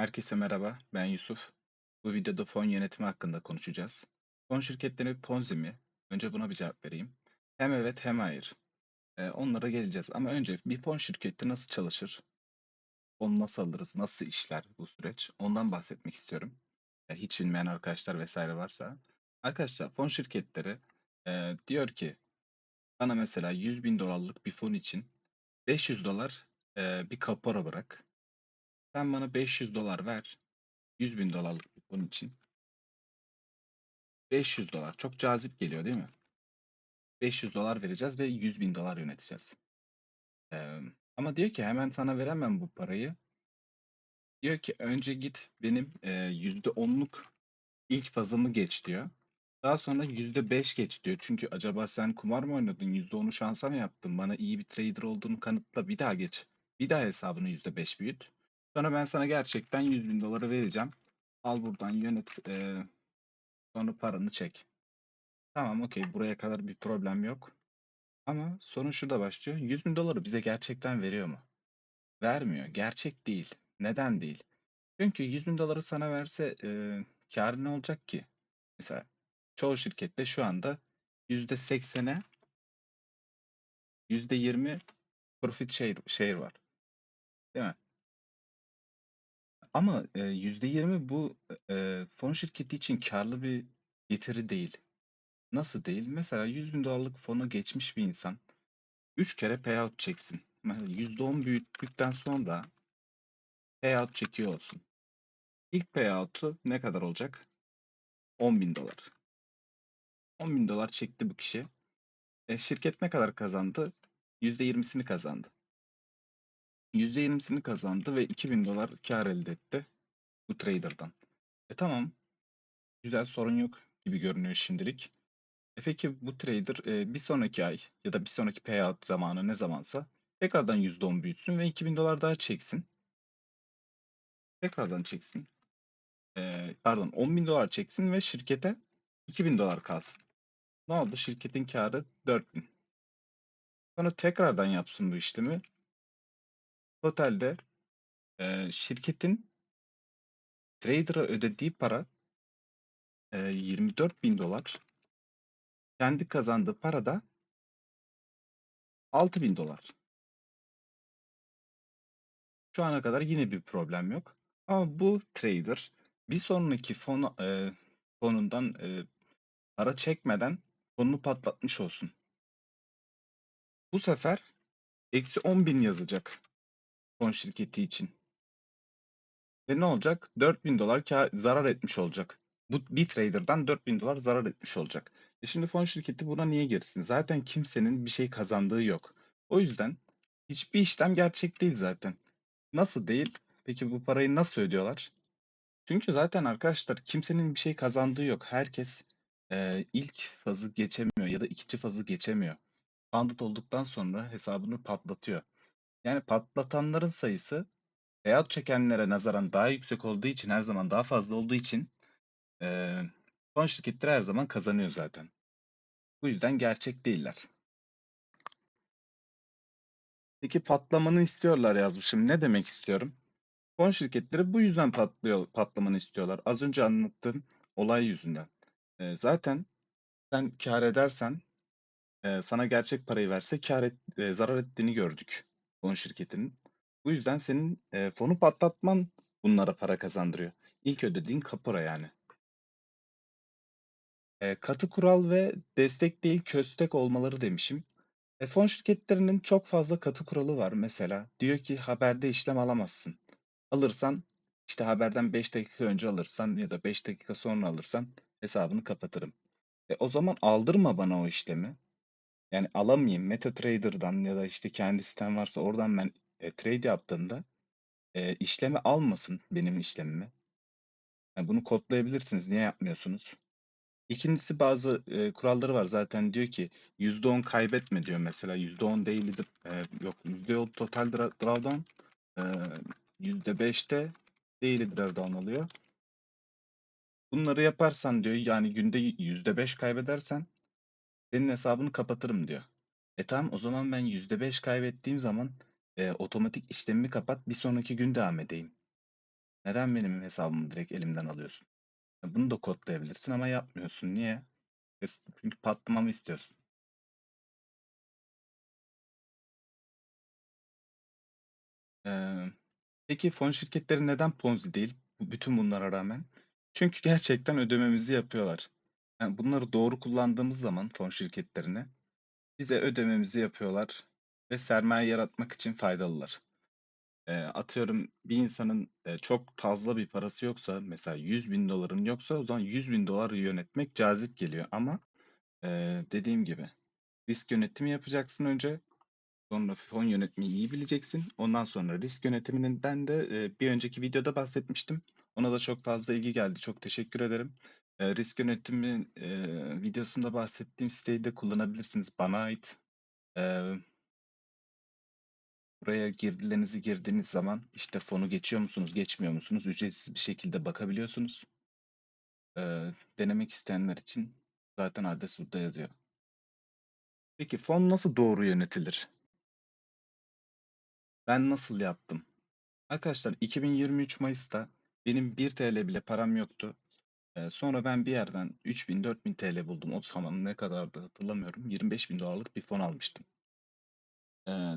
Herkese merhaba, ben Yusuf. Bu videoda fon yönetimi hakkında konuşacağız. Fon şirketleri Ponzi mi? Önce buna bir cevap vereyim. Hem evet hem hayır. Ee, onlara geleceğiz ama önce bir fon şirketi nasıl çalışır? Onu nasıl alırız? Nasıl işler bu süreç? Ondan bahsetmek istiyorum. Ee, hiç bilmeyen arkadaşlar vesaire varsa. Arkadaşlar fon şirketleri e, diyor ki bana mesela 100 bin dolarlık bir fon için 500 dolar e, bir kapora bırak. Sen bana 500 dolar ver. 100 bin dolarlık bir fon için. 500 dolar. Çok cazip geliyor değil mi? 500 dolar vereceğiz ve 100 bin dolar yöneteceğiz. Ee, ama diyor ki hemen sana veremem bu parayı. Diyor ki önce git benim e, %10'luk ilk fazımı geç diyor. Daha sonra %5 geç diyor. Çünkü acaba sen kumar mı oynadın? %10'u şansa mı yaptın? Bana iyi bir trader olduğunu kanıtla bir daha geç. Bir daha hesabını %5 büyüt. Sonra ben sana gerçekten 100 bin doları vereceğim. Al buradan yönet. e, sonra paranı çek. Tamam okey buraya kadar bir problem yok. Ama sorun şurada başlıyor. 100 bin doları bize gerçekten veriyor mu? Vermiyor. Gerçek değil. Neden değil? Çünkü 100 bin doları sana verse e, kârı ne olacak ki? Mesela çoğu şirkette şu anda %80'e %20 profit share, share var. Değil mi? Ama e, %20 bu e, fon şirketi için karlı bir getiri değil. Nasıl değil? Mesela 100 bin dolarlık fona geçmiş bir insan 3 kere payout çeksin. Mesela %10 büyüttükten sonra payout çekiyor olsun. İlk payout'u ne kadar olacak? 10 bin dolar. 10 bin dolar çekti bu kişi. E, şirket ne kadar kazandı? %20'sini kazandı. %20'sini kazandı ve 2000 dolar kar elde etti bu trader'dan. E tamam. Güzel sorun yok gibi görünüyor şimdilik. E peki bu trader e, bir sonraki ay ya da bir sonraki payout zamanı ne zamansa tekrardan %10 büyütsün ve 2000 dolar daha çeksin. Tekrardan çeksin. Eee, pardon 10.000 dolar çeksin ve şirkete 2.000 dolar kalsın. Ne oldu? Şirketin karı 4.000. Sonra tekrardan yapsın bu işlemi. Totalde eee, şirketin trader'a ödediği para eee 24.000 dolar. Kendi kazandığı para da 6.000 dolar. Şu ana kadar yine bir problem yok. Ama bu trader bir sonraki fon, eee, fonundan eee, para çekmeden fonunu patlatmış olsun. Bu sefer eksi 10.000 yazacak fon şirketi için. Ve ne olacak? 4000 dolar kâr, zarar etmiş olacak. Bu bir trader'dan 4000 dolar zarar etmiş olacak. E şimdi fon şirketi buna niye girsin? Zaten kimsenin bir şey kazandığı yok. O yüzden hiçbir işlem gerçek değil zaten. Nasıl değil? Peki bu parayı nasıl ödüyorlar? Çünkü zaten arkadaşlar kimsenin bir şey kazandığı yok. Herkes e, ilk fazı geçemiyor ya da ikinci fazı geçemiyor. Funded olduktan sonra hesabını patlatıyor. Yani patlatanların sayısı payout çekenlere nazaran daha yüksek olduğu için her zaman daha fazla olduğu için eee fon şirketleri her zaman kazanıyor zaten. Bu yüzden gerçek değiller. Peki patlamanı istiyorlar yazmışım. Ne demek istiyorum? Fon şirketleri bu yüzden patlıyor, patlamanı istiyorlar. Az önce anlattığım olay yüzünden. Eee, zaten sen kâr edersen eee, sana gerçek parayı verse kâr et, eee, zarar ettiğini gördük fon şirketinin. Bu yüzden senin eee, fonu patlatman bunlara para kazandırıyor. İlk ödediğin kapora yani. Eee, katı kural ve destek değil köstek olmaları demişim. E, fon şirketlerinin çok fazla katı kuralı var mesela. Diyor ki haberde işlem alamazsın. Alırsan işte haberden 5 dakika önce alırsan ya da 5 dakika sonra alırsan hesabını kapatırım. E, o zaman aldırma bana o işlemi. Yani alamayayım MetaTrader'dan ya da işte kendi sitem varsa oradan ben e, trade yaptığımda e, işlemi almasın benim işlemimi. Yani bunu kodlayabilirsiniz. Niye yapmıyorsunuz? İkincisi bazı e, kuralları var zaten diyor ki %10 kaybetme diyor mesela %10 daily e, yok %10 total dra- drawdown e, %5'te daily drawdown oluyor. Bunları yaparsan diyor yani günde %5 kaybedersen senin hesabını kapatırım diyor. E tamam o zaman ben %5 kaybettiğim zaman e, otomatik işlemimi kapat bir sonraki gün devam edeyim. Neden benim hesabımı direkt elimden alıyorsun? Ya Bunu da kodlayabilirsin ama yapmıyorsun. Niye? Es- Çünkü patlamamı istiyorsun. Ee, peki fon şirketleri neden Ponzi değil? Bütün bunlara rağmen. Çünkü gerçekten ödememizi yapıyorlar. Yani bunları doğru kullandığımız zaman fon şirketlerine bize ödememizi yapıyorlar ve sermaye yaratmak için faydalılar. Ee, atıyorum bir insanın e, çok fazla bir parası yoksa mesela 100 bin doların yoksa o zaman 100 bin doları yönetmek cazip geliyor ama e, dediğim gibi risk yönetimi yapacaksın önce sonra fon yönetmeyi iyi bileceksin ondan sonra risk yönetiminden de e, bir önceki videoda bahsetmiştim ona da çok fazla ilgi geldi çok teşekkür ederim. Risk yönetimi e, videosunda bahsettiğim siteyi de kullanabilirsiniz bana ait. E, Buraya girdilerinizi girdiğiniz zaman işte fonu geçiyor musunuz, geçmiyor musunuz? Ücretsiz bir şekilde bakabiliyorsunuz. Ee, denemek isteyenler için zaten adres burada yazıyor. Peki fon nasıl doğru yönetilir? Ben nasıl yaptım? Arkadaşlar 2023 Mayıs'ta benim 1 TL bile param yoktu. Sonra ben bir yerden 3000-4000 TL buldum. O zaman ne kadardı hatırlamıyorum. 25 bin dolarlık bir fon almıştım.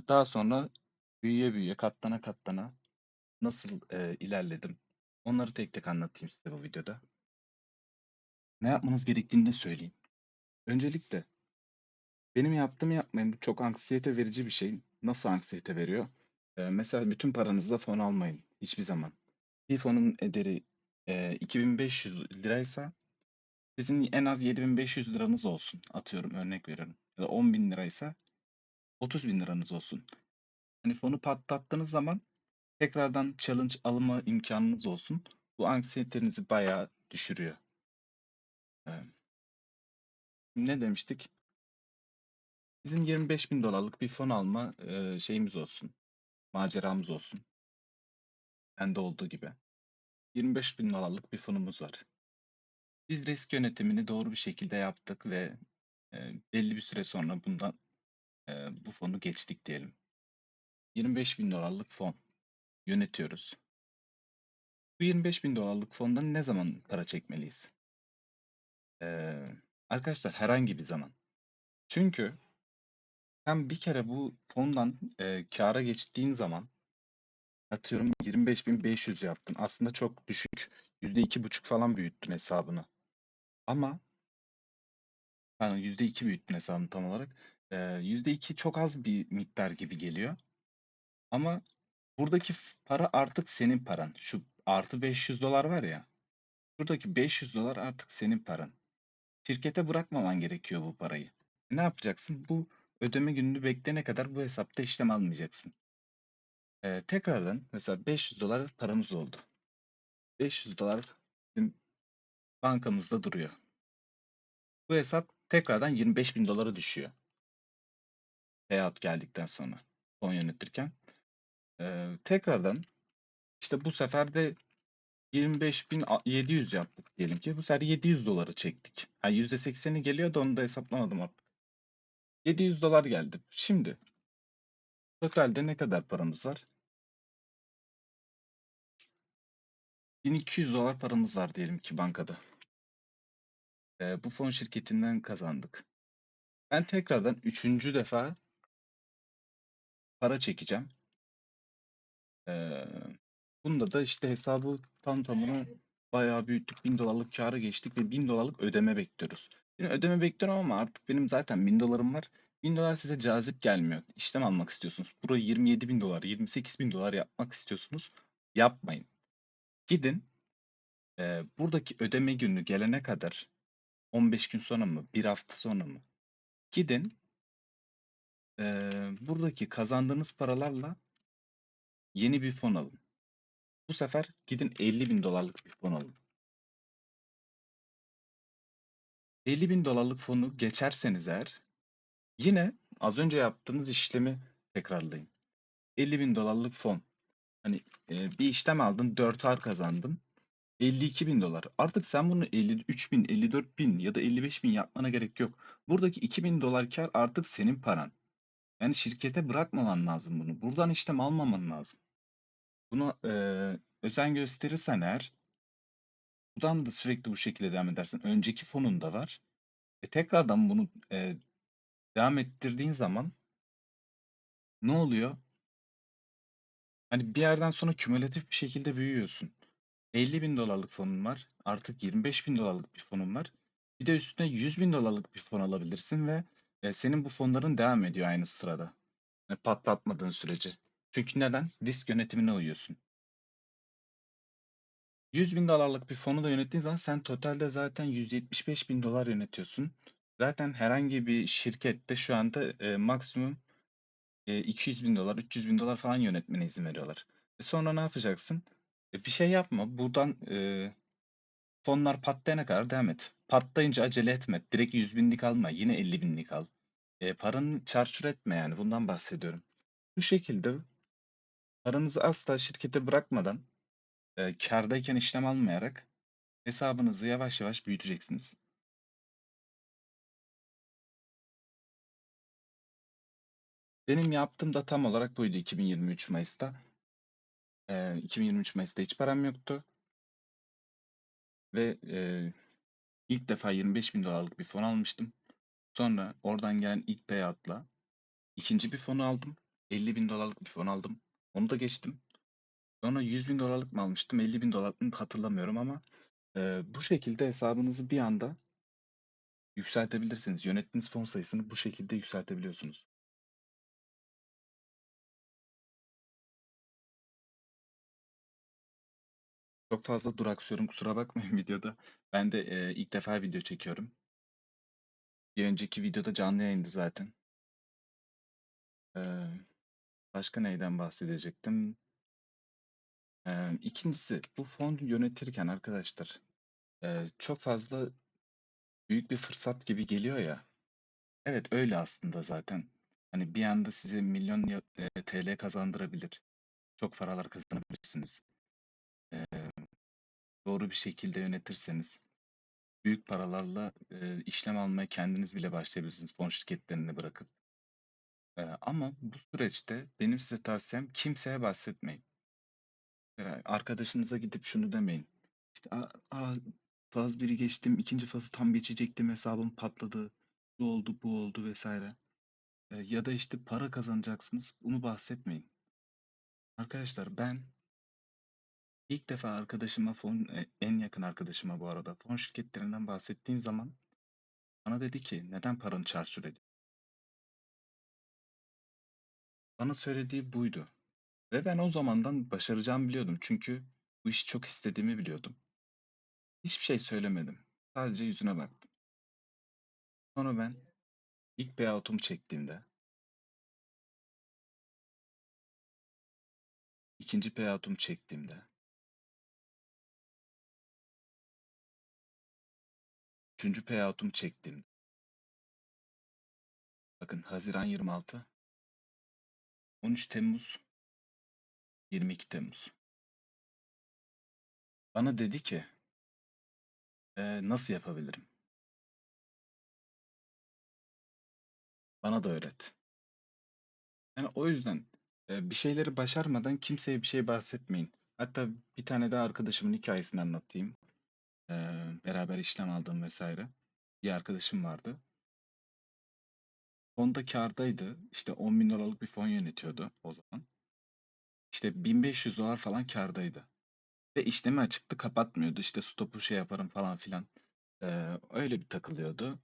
Daha sonra büyüye büyüye katlana katlana nasıl e, ilerledim? Onları tek tek anlatayım size bu videoda. Ne yapmanız gerektiğini de söyleyeyim. Öncelikle benim yaptığımı yapmayın. Çok anksiyete verici bir şey. Nasıl anksiyete veriyor? Ee, mesela bütün paranızla fon almayın. Hiçbir zaman. Bir fonun ederi e, 2500 liraysa sizin en az 7500 liranız olsun. Atıyorum örnek veriyorum. Ya da 10 bin liraysa 30 bin liranız olsun. Hani fonu patlattığınız zaman tekrardan challenge alma imkanınız olsun. Bu anksiyetenizi bayağı düşürüyor. Ee, ne demiştik? Bizim 25 bin dolarlık bir fon alma e, şeyimiz olsun. Maceramız olsun. Bende olduğu gibi. 25 bin dolarlık bir fonumuz var. Biz risk yönetimini doğru bir şekilde yaptık ve e, belli bir süre sonra bundan e, bu fonu geçtik diyelim. 25 bin dolarlık fon yönetiyoruz. Bu 25 bin dolarlık fondan ne zaman para çekmeliyiz? Ee, arkadaşlar herhangi bir zaman. Çünkü sen bir kere bu fondan e, kâra geçtiğin zaman atıyorum 25.500 yaptın. Aslında çok düşük. %2,5 falan büyüttün hesabını. Ama pardon %2 büyüttün hesabını tam olarak. Ee, %2 çok az bir miktar gibi geliyor. Ama buradaki para artık senin paran. Şu artı 500 dolar var ya. Buradaki 500 dolar artık senin paran. Şirkete bırakmaman gerekiyor bu parayı. Ne yapacaksın? Bu ödeme gününü bekleyene kadar bu hesapta işlem almayacaksın. Ee, tekrardan mesela 500 dolar paramız oldu. 500 dolar bizim bankamızda duruyor. Bu hesap tekrardan 25 bin dolara düşüyor. Payout geldikten sonra fon yönetirken. Ee, tekrardan işte bu sefer de 25.700 yaptık diyelim ki. Bu sefer 700 doları çektik. Yani %80'i geliyor da onu da hesaplamadım artık. 700 dolar geldi. Şimdi totalde ne kadar paramız var? 1200 dolar paramız var diyelim ki bankada. Ee, bu fon şirketinden kazandık. Ben tekrardan üçüncü defa para çekeceğim. Ee, bunda da işte hesabı tam tamına bayağı büyüttük. 1000 dolarlık kâra geçtik ve 1000 dolarlık ödeme bekliyoruz. Şimdi ödeme bekliyorum ama artık benim zaten 1000 dolarım var. 1000 dolar size cazip gelmiyor. İşlem almak istiyorsunuz. Burayı 27 bin dolar, 28 bin dolar yapmak istiyorsunuz. Yapmayın. Gidin e, buradaki ödeme günü gelene kadar 15 gün sonra mı, bir hafta sonra mı? Gidin e, buradaki kazandığınız paralarla yeni bir fon alın. Bu sefer gidin 50 bin dolarlık bir fon alın. 50 bin dolarlık fonu geçerseniz eğer yine az önce yaptığınız işlemi tekrarlayın. 50 bin dolarlık fon. Hani e, bir işlem aldın 4 ar kazandın. 52 bin dolar. Artık sen bunu 53 bin, 54 bin ya da 55 bin yapmana gerek yok. Buradaki 2 bin dolar kar artık senin paran. Yani şirkete bırakmaman lazım bunu. Buradan işlem almaman lazım. Bunu e, özen gösterirsen eğer buradan da sürekli bu şekilde devam edersin. Önceki fonun da var. E, tekrardan bunu e, devam ettirdiğin zaman ne oluyor? Hani bir yerden sonra kümülatif bir şekilde büyüyorsun. 50 bin dolarlık fonun var. Artık 25 bin dolarlık bir fonun var. Bir de üstüne 100 bin dolarlık bir fon alabilirsin ve e, senin bu fonların devam ediyor aynı sırada. Yani patlatmadığın sürece. Çünkü neden? Risk yönetimine uyuyorsun. 100 bin dolarlık bir fonu da yönettiğin zaman sen totalde zaten 175 bin dolar yönetiyorsun. Zaten herhangi bir şirkette şu anda e, maksimum e, 200 bin dolar, 300 bin dolar falan yönetmene izin veriyorlar. E sonra ne yapacaksın? E bir şey yapma. Buradan e, fonlar patlayana kadar devam et. Patlayınca acele etme. Direkt 100 binlik alma. Yine 50 binlik al. E, paranı çarçur etme yani. Bundan bahsediyorum. Bu şekilde paranızı asla şirkete bırakmadan e, kârdayken işlem almayarak hesabınızı yavaş yavaş büyüteceksiniz. Benim yaptığım da tam olarak buydu 2023 Mayıs'ta. E, 2023 Mayıs'ta hiç param yoktu. Ve e, ilk defa 25 bin dolarlık bir fon almıştım. Sonra oradan gelen ilk payout'la ikinci bir fonu aldım. 50 bin dolarlık bir fon aldım. Onu da geçtim. Sonra 100 bin dolarlık mı almıştım? 50 bin dolarlık mı hatırlamıyorum ama e, bu şekilde hesabınızı bir anda yükseltebilirsiniz. Yönettiğiniz fon sayısını bu şekilde yükseltebiliyorsunuz. Çok fazla duraksıyorum kusura bakmayın videoda. Ben de e, ilk defa video çekiyorum. Bir önceki videoda canlı yayındı zaten. Ee, başka neyden bahsedecektim? Ee, ikincisi bu fon yönetirken arkadaşlar e, çok fazla büyük bir fırsat gibi geliyor ya. Evet öyle aslında zaten. Hani bir anda size milyon e, TL kazandırabilir. Çok paralar kazanabilirsiniz. Ee, doğru bir şekilde yönetirseniz büyük paralarla e, işlem almaya kendiniz bile başlayabilirsiniz fon şirketlerini bırakıp. Ee, ama bu süreçte benim size tavsiyem kimseye bahsetmeyin. Eee, arkadaşınıza gidip şunu demeyin. İşte, "A a faz 1'i geçtim, 2. fazı tam geçecektim, hesabım patladı, şu oldu, bu oldu." vs. Eee, ya da, işte, para kazanacaksınız, bunu bahsetmeyin. Arkadaşlar ben ilk defa arkadaşıma fon eee, en yakın arkadaşıma bu arada fon şirketlerinden bahsettiğim zaman bana dedi ki, "Neden paranı çarçur ediyorsun?" Bana söylediği buydu ve ben o zamandan başaracağımı biliyordum. Çünkü bu işi çok istediğimi biliyordum. Hiçbir şey söylemedim. Sadece yüzüne baktım. Sonra ben ilk payout'umu çektiğimde ikinci payout'umu çektiğimde üçüncü payout'umu çektiğimde bakın Haziran 26 13 Temmuz 22 Temmuz bana dedi ki "Eee, nasıl yapabilirim? Bana da öğret. Yani o yüzden eee, bir şeyleri başarmadan kimseye bir şey bahsetmeyin. Hatta bir tane daha arkadaşımın hikayesini anlatayım. Eee, beraber işlem aldığım vesaire. Bir arkadaşım vardı. Fonda kârdaydı. İşte 10 bin dolarlık bir fon yönetiyordu o zaman. İşte 1500 dolar falan kârdaydı. Ve işlemi açıktı kapatmıyordu. İşte stopu şey yaparım falan filan. Eee, öyle bir takılıyordu.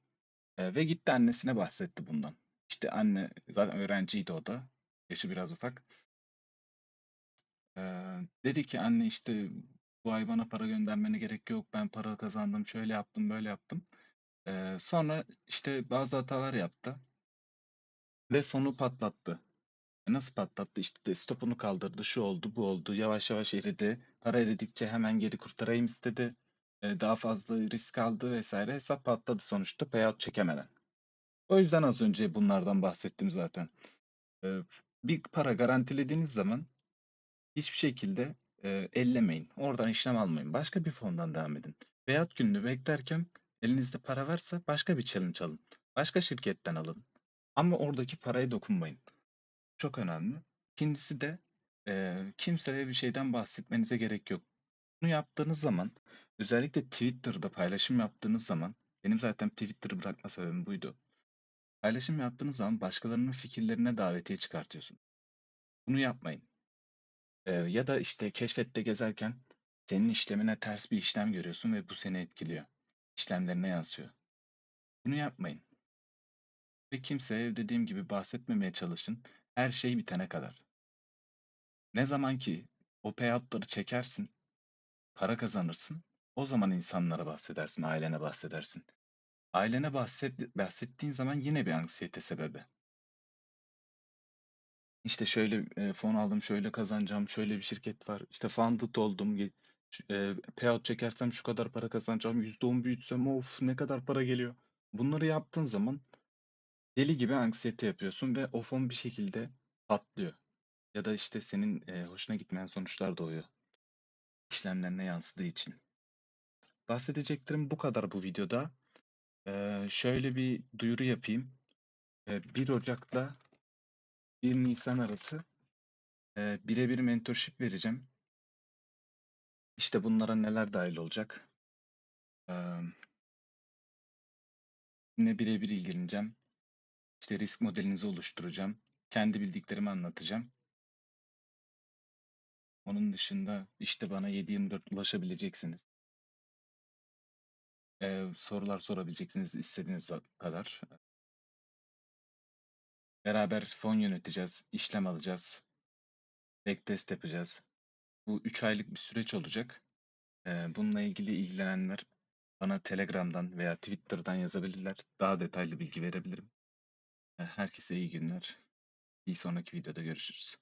Eee, ve gitti annesine bahsetti bundan. İşte anne zaten öğrenciydi o da. Yaşı biraz ufak. Eee, dedi ki anne işte bu ay bana para göndermene gerek yok. Ben para kazandım. Şöyle yaptım, böyle yaptım. Eee, sonra işte bazı hatalar yaptı. Ve fonu patlattı. E, Nasıl patlattı? İşte stopunu kaldırdı. Şu oldu, bu oldu. Yavaş yavaş eridi. Para eridikçe hemen geri kurtarayım istedi. E, daha fazla risk aldı vesaire. Hesap patladı sonuçta payout çekemeden. O yüzden az önce bunlardan bahsettim zaten. E, bir para garantilediğiniz zaman hiçbir şekilde e, ellemeyin. Oradan işlem almayın. Başka bir fondan devam edin. Payout gününü beklerken elinizde para varsa başka bir challenge alın. Başka şirketten alın. Ama oradaki paraya dokunmayın. Çok önemli. İkincisi de Eee, kimseye bir şeyden bahsetmenize gerek yok. Bunu yaptığınız zaman, özellikle Twitter'da paylaşım yaptığınız zaman, benim zaten Twitter'ı bırakma sebebim buydu. Paylaşım yaptığınız zaman başkalarının fikirlerine davetiye çıkartıyorsun. Bunu yapmayın. Eee, ya da işte keşfette gezerken senin işlemine ters bir işlem görüyorsun ve bu seni etkiliyor. İşlemlerine yansıyor. Bunu yapmayın. Ve kimseye dediğim gibi bahsetmemeye çalışın. Her şey bitene kadar. Ne zaman ki o payout'ları çekersin, para kazanırsın, o zaman insanlara bahsedersin, ailene bahsedersin. Ailene bahset, bahsettiğin zaman yine bir anksiyete sebebi. İşte şöyle e, fon aldım, şöyle kazanacağım, şöyle bir şirket var. İşte funded oldum, e, payout çekersem şu kadar para kazanacağım, %10 büyütsem of ne kadar para geliyor. Bunları yaptığın zaman deli gibi anksiyete yapıyorsun ve o fon bir şekilde patlıyor. Ya da işte senin e, hoşuna gitmeyen sonuçlar doğuyor. İşlemlerine yansıdığı için. Bahsedeceklerim bu kadar bu videoda. Ee, şöyle bir duyuru yapayım. Ee, 1 Ocak'la 1 Nisan arası e, birebir mentorship vereceğim. İşte bunlara neler dahil olacak? Ee, yine birebir ilgileneceğim. İşte risk modelinizi oluşturacağım. Kendi bildiklerimi anlatacağım. Onun dışında işte bana 7-24 ulaşabileceksiniz. Ee, sorular sorabileceksiniz istediğiniz kadar. Beraber fon yöneteceğiz, işlem alacağız, backtest yapacağız. Bu 3 aylık bir süreç olacak. Ee, bununla ilgili ilgilenenler bana Telegram'dan veya Twitter'dan yazabilirler. Daha detaylı bilgi verebilirim. Herkese iyi günler. Bir sonraki videoda görüşürüz.